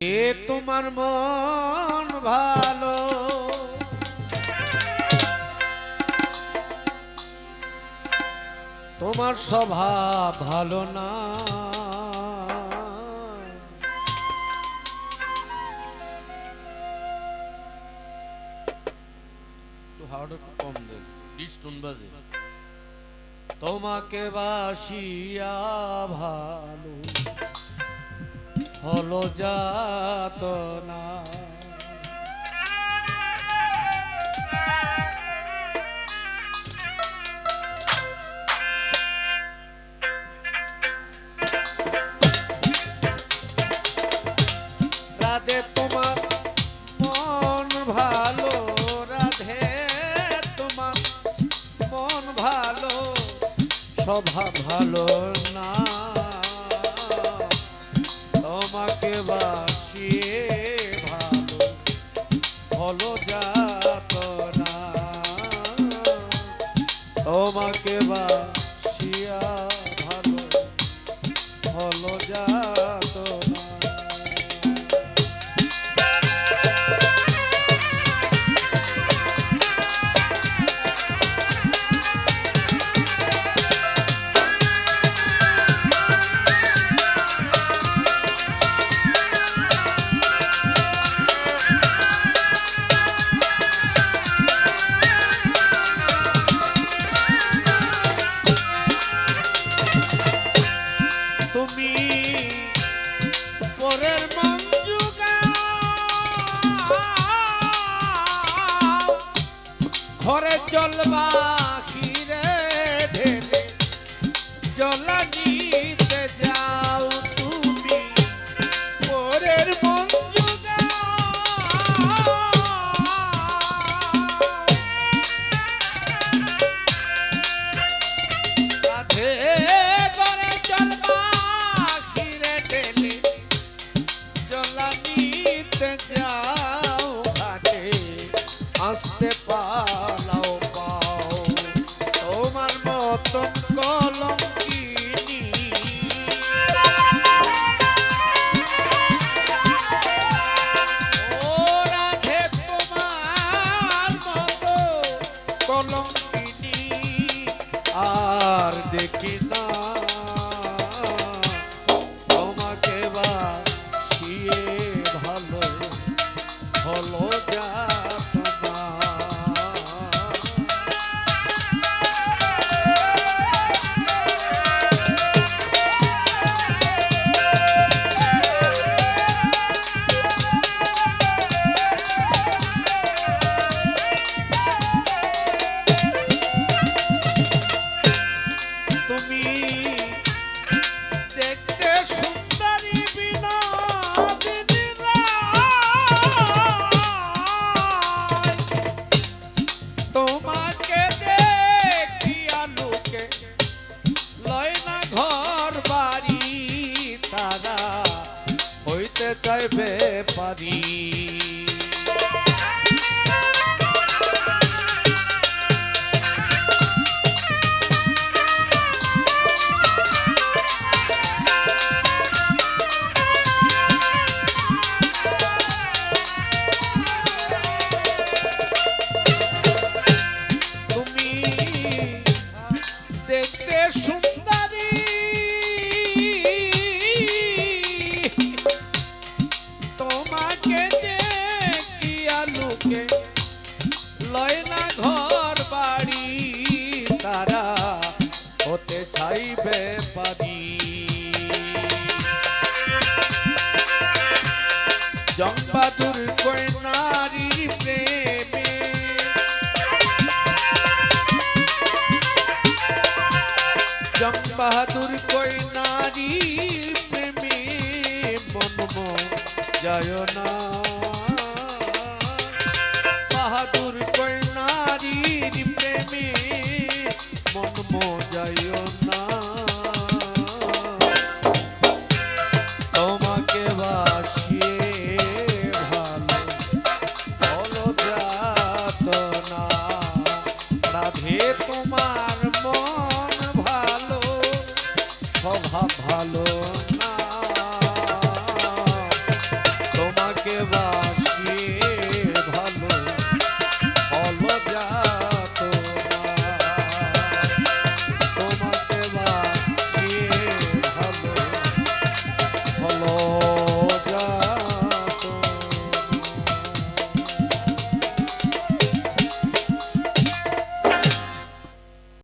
এ তোমার মন ভালো। তোমার স্বভাব ভালো না। কম দেন বিশ টন বাজে। তোমাকে বাসিয়া ভালো। হলো যাত না রাধে তোমার মন ভালো তোমার মন ভালো স্বভাব ভালো না। তোমাকে বাসিয়ে জল বাহিরে ঢেলে জলা নিতে তোমার কলঙ্কিনী। ও রাধে তোমার মতো কলঙ্কিনী। আর দেখি না পারি তুমি দেখতে সুন্দরী লোকে লয় না ঘর বাড়ি, তারা হতে চাইবে পারি। জম্বাদুর কই নারীর প্রেমে? জং বাহাদুর নারী প্রেমে? মনম যায় না।